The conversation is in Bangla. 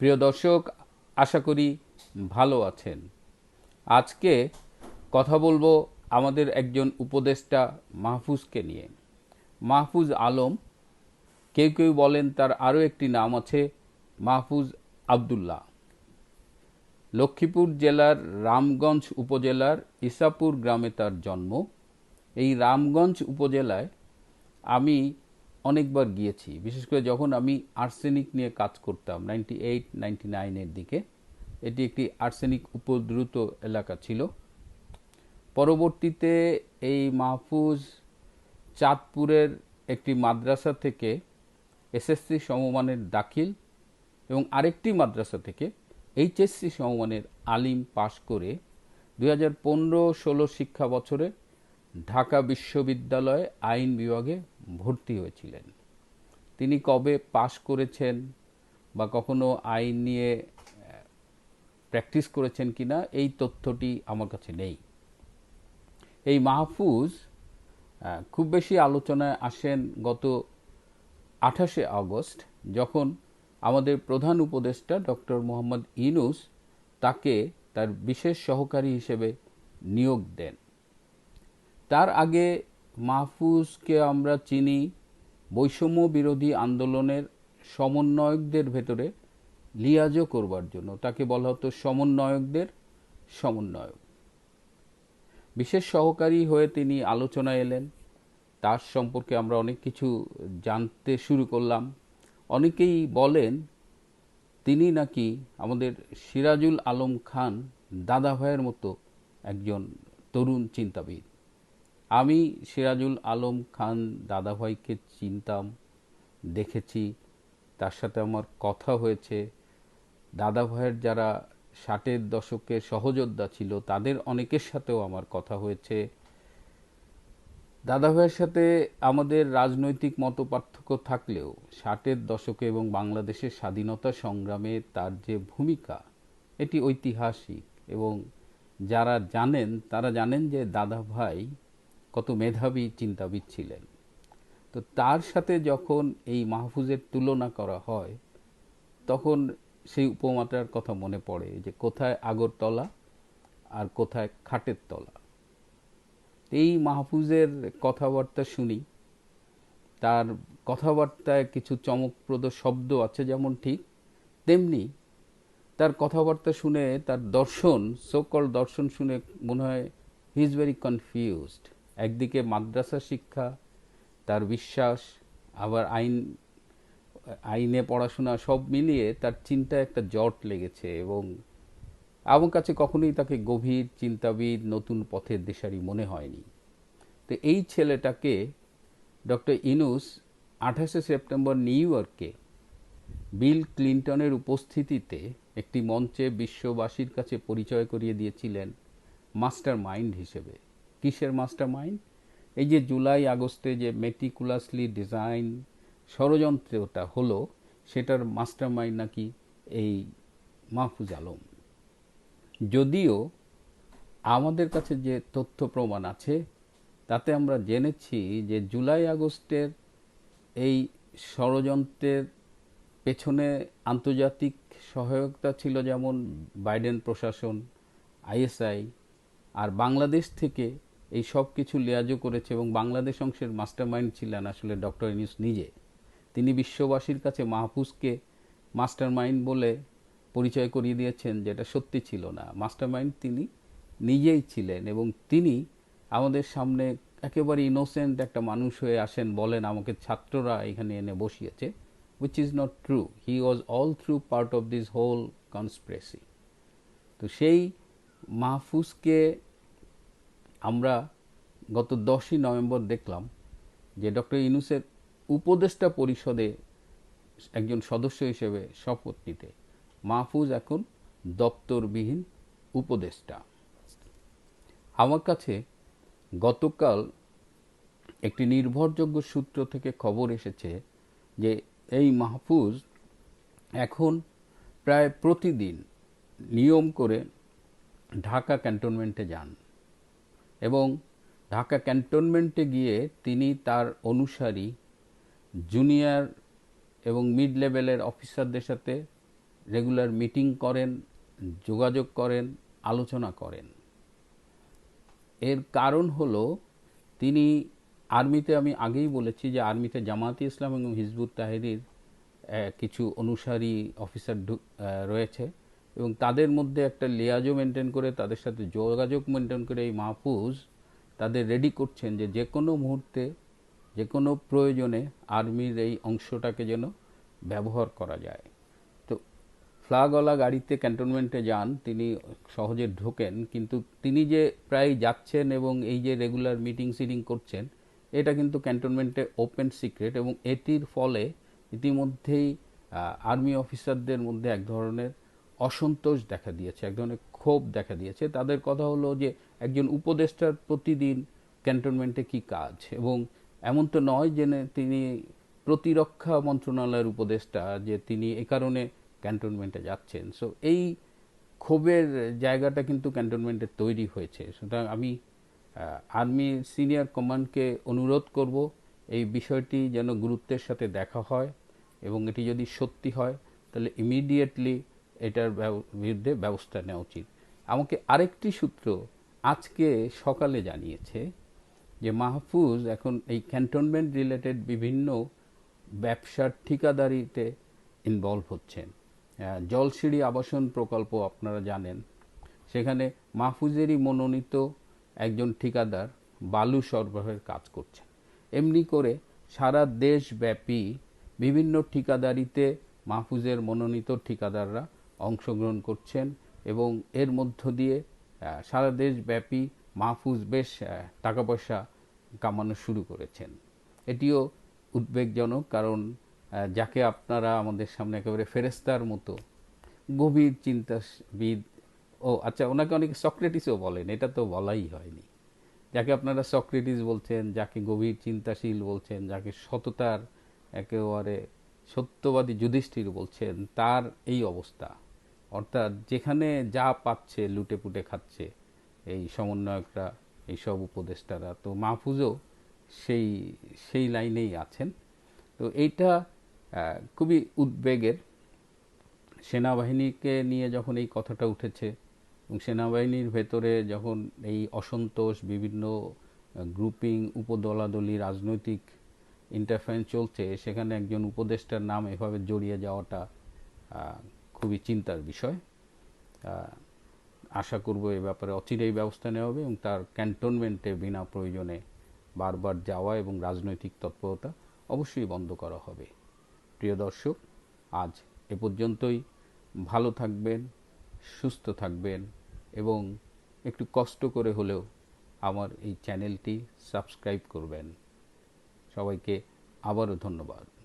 প্রিয় দর্শক, আশা করি ভালো আছেন। আজকে কথা বলব আমাদের একজন উপদেষ্টা মাহফুজকে নিয়ে। মাহফুজ আলম, কেউ কেউ বলেন তার আরও একটি নাম আছে মাহফুজ আবদুল্লাহ। লক্ষ্মীপুর জেলার রামগঞ্জ উপজেলার ইসাপুর গ্রামে তার জন্ম। এই রামগঞ্জ উপজেলায় আমি অনেকবার গিয়েছি। বিশেষ করে যখন আমি আর্সেনিক নিয়ে কাজ করতাম নাইনটি এইট নাইনটি নাইনের দিকে, এটি একটি আর্সেনিক উপদ্রুত এলাকা ছিল। পরবর্তীতে এই মাহফুজ চাঁদপুরের একটি মাদ্রাসা থেকে এসএসসি সমমানের দাখিল এবং আরেকটি মাদ্রাসা থেকে এইচএসসি সমমানের আলিম পাশ করে দুই হাজার পনেরো ষোলো শিক্ষা বছরে ঢাকা বিশ্ববিদ্যালয়ে আইন বিভাগে ভর্তি হয়েছিলেন। তিনি কবে পাশ করেছেন বা কখনো আইন নিয়ে প্র্যাকটিস করেছেন কিনা, এই তথ্যটি আমার কাছে নেই। এই মাহফুজ খুব বেশি আলোচনায় আসেন গত আঠাশে আগস্ট, যখন আমাদের প্রধান উপদেষ্টা ডক্টর মোহাম্মদ ইনুস তাকে তার বিশেষ সহকারী হিসেবে নিয়োগ দেন। তার আগে মাহফুজকে আমরা চিনি বৈষম্য বিরোধী আন্দোলনের সমন্বয়কদের ভেতরে লিয়াজও করবার জন্য। তাকে বলা হতো সমন্বয়কদের সমন্বয়ক। বিশেষ সহকারী হয়ে তিনি আলোচনায় এলেন। তার সম্পর্কে আমরা অনেক কিছু জানতে শুরু করলাম। অনেকেই বলেন, তিনি নাকি আমাদের সিরাজুল আলম খান দাদা ভাইয়ের মতো একজন তরুণ চিন্তাবিদ। আমি সিরাজুল আলম খান দাদাভাইকে চিনতাম, দেখেছি। তার সাথে আমার কথা হয়েছে। দাদাভাইয়ের যারা ষাটের দশকের সহযোদ্ধা ছিল, তাদের অনেকের সাথেও আমার কথা হয়েছে। দাদাভাইয়ের সাথে আমাদের রাজনৈতিক মতপার্থক্য থাকলেও, ষাটের দশকে এবং বাংলাদেশের স্বাধীনতা সংগ্রামে তার যে ভূমিকা, এটি ঐতিহাসিক এবং যারা জানেন, তারা জানেন যে দাদাভাই কত মেধাবী চিন্তাবিদ ছিলেন। তো তার সাথে যখন এই মাহফুজের তুলনা করা হয়, তখন সেই উপমাটার কথা মনে পড়ে যে কোথায় আগরতলা আর কোথায় খাটের তলা। এই মাহফুজের কথাবার্তা শুনি, তার কথাবার্তায় কিছু চমকপ্রদ শব্দ আছে যেমন ঠিক তেমনি তার কথাবার্তা শুনে তার দর্শন সকল দর্শন শুনে মনে হয় হি ইজ ভেরি কনফিউজড একদিকে মাদ্রাসা শিক্ষা, তার বিশ্বাস, আবার আইন, আইনে পড়াশোনা সব মিলিয়ে তার চিন্তায় একটা জট লেগেছে এবং আমার কাছে কখনোই তাকে গভীর চিন্তাবিদ, নতুন পথের দিশারি মনে হয়নি। তো এই ছেলেটাকে ডক্টর ইনুস আঠাশে সেপ্টেম্বর নিউ ইয়র্কে বিল ক্লিন্টনের উপস্থিতিতে একটি মঞ্চে বিশ্ববাসীর কাছে পরিচয় করিয়ে দিয়েছিলেন মাস্টার মাইন্ড হিসেবে। কিসের মাস্টার মাইন্ড এই যে জুলাই আগস্টে যে মেটিকুলাসলি ডিজাইন ষড়যন্ত্রটা হলো, সেটার মাস্টার মাইন্ড নাকি এই মাহফুজ আলম? যদিও আমাদের কাছে যে তথ্য প্রমাণ আছে, তাতে আমরা জেনেছি যে জুলাই আগস্টের এই ষড়যন্ত্রের পেছনে আন্তর্জাতিক সহায়তা ছিল যেমন বাইডেন প্রশাসন, আইএসআই, আর বাংলাদেশ থেকে এই সব কিছু লিয়াজও করেছে এবং বাংলাদেশ অংশের মাস্টারমাইন্ড ছিলেন আসলে ডক্টর ইনিউস নিজে। তিনি বিশ্ববাসীর কাছে মাহফুজকে মাস্টারমাইন্ড বলে পরিচয় করিয়ে দিয়েছেন যেটা সত্যি ছিল না। মাস্টারমাইন্ড তিনি নিজেই ছিলেন এবং তিনি আমাদের সামনে একেবারে ইনোসেন্ট একটা মানুষ হয়ে আসেন বলেন আমাকে ছাত্ররা এখানে এনে বসিয়েছে which is not true he was all through part of this whole conspiracy তো সেই মাহফুজকে আমরা গত দশই নভেম্বর দেখলাম যে ডক্টর ইনুসের উপদেষ্টা পরিষদে একজন সদস্য হিসেবে শপথ নিতে মাহফুজ এখন দপ্তরবিহীন উপদেষ্টা। আমার কাছে গতকাল একটি নির্ভরযোগ্য সূত্র থেকে খবর এসেছে যে এই মাহফুজ এখন প্রায় প্রতিদিন নিয়ম করে ঢাকা ক্যান্টনমেন্টে যান। এবং ঢাকা ক্যান্টনমেন্টে গিয়ে তিনি তার অনুসারী, জুনিয়র এবং মিড লেভেলের অফিসারদের সাথে রেগুলার মিটিং করেন, যোগাযোগ করেন, আলোচনা করেন। এর কারণ হলো তিনি আর্মিতে, আমি আগেই বলেছি যে আর্মিতে জামাতি ইসলাম এবং হিজবুত তাহেরির কিছু অনুসারী অফিসার রয়েছে। এবং তাদের মধ্যে একটা লিয়াজও মেনটেন করে, তাদের সাথে যোগাযোগ মেনটেন করে এই মাহফুজ তাদের রেডি করছেন যে যে কোনো মুহূর্তে যে কোনো প্রয়োজনে আর্মির এই অংশটাকে যেন ব্যবহার করা যায়। তো ফ্লাগওয়ালা গাড়িতে ক্যান্টনমেন্টে যান, তিনি সহজে ঢোকেন, কিন্তু তিনি যে প্রায় যাচ্ছেন এবং এই যে রেগুলার মিটিং সিটিং করছেন, এটা কিন্তু ক্যান্টনমেন্টে ওপেন সিক্রেট এবং এটির ফলে ইতিমধ্যেই আর্মি অফিসারদের মধ্যে এক ধরনের অসন্তোষ দেখা দিয়েছে, এক ধরনের ক্ষোভ দেখা দিয়েছে। তাদের কথা হলো যে, একজন উপদেষ্টার প্রতিদিন ক্যান্টনমেন্টে কি কাজ? এবং এমন তো নয় যে তিনি প্রতিরক্ষা মন্ত্রণালয়ের উপদেষ্টা, যে তিনি এ কারণে ক্যান্টনমেন্টে যাচ্ছেন। সো এই ক্ষোভের জায়গাটা কিন্তু ক্যান্টনমেন্টে তৈরি হয়েছে। সুতরাং আমি আর্মির সিনিয়র কমান্ডকে অনুরোধ করব, এই বিষয়টি যেন গুরুত্বের সাথে দেখা হয় এবং এটি যদি সত্যি হয়, তাহলে ইমিডিয়েটলি এটার বিরুদ্ধে ব্যবস্থা নেওয়া উচিত। আমাকে আরেকটি সূত্র আজকে সকালে জানিয়েছে যে মাহফুজ এখন এই ক্যান্টনমেন্ট রিলেটেড বিভিন্ন ব্যবসার ঠিকাদারিতে ইনভলভ হচ্ছেন। জলসিঁড়ি আবাসন প্রকল্প আপনারা জানেন। সেখানে মাহফুজেরই মনোনীত একজন ঠিকাদার বালু সরবরাহের কাজ করছেন। এমনি করে সারা দেশব্যাপী বিভিন্ন ঠিকাদারিতে মাহফুজের মনোনীত ঠিকাদাররা অংশগ্রহণ করছেন এবং এর মধ্য দিয়ে সারা দেশব্যাপী মাহফুজ বেশ টাকা পয়সা কামানো শুরু করেছেন। এটিও উদ্বেগজনক কারণ যাকে আপনারা আমাদের সামনে একেবারে ফেরেস্তার মতো গভীর চিন্তাবিদ ও আচ্ছা ওনাকে অনেকে সক্রেটিসও বলেন, এটা তো বলাই হয়নি। যাকে আপনারা সক্রেটিস বলছেন, যাকে গভীর চিন্তাশীল বলছেন, যাকে সততার একেবারে সত্যবাদী যুধিষ্ঠির বলছেন, তার এই অবস্থা। অর্থাৎ যেখানে যা পাচ্ছে লুটে পুটে খাচ্ছে, এই সমন্বয়করা, এইসব উপদেষ্টারা, তো মাহফুজও সেই সেই লাইনেই আছেন। তো এইটা খুবই উদ্বেগের। সেনাবাহিনীকে নিয়ে যখন এই কথাটা উঠেছে এবং সেনাবাহিনীর ভেতরে যখন এই অসন্তোষ, বিভিন্ন গ্রুপিং উপদলাদলি, রাজনৈতিক ইন্টারফারেন্স চলছে, সেখানে একজন উপদেষ্টার নাম এভাবে জড়িয়ে যাওয়াটা খুবই চিন্তার বিষয়। আশা করব এ ব্যাপারে অচিরেই ব্যবস্থা নেওয়া হবে এবং তার ক্যান্টনমেন্টে বিনা প্রয়োজনে বারবার যাওয়া এবং রাজনৈতিক তৎপরতা অবশ্যই বন্ধ করা হবে। প্রিয় দর্শক, আজ এ পর্যন্তই। ভালো থাকবেন, সুস্থ থাকবেন এবং একটু কষ্ট করে হলেও আমার এই চ্যানেলটি সাবস্ক্রাইব করবেন। সবাইকে আবারও ধন্যবাদ।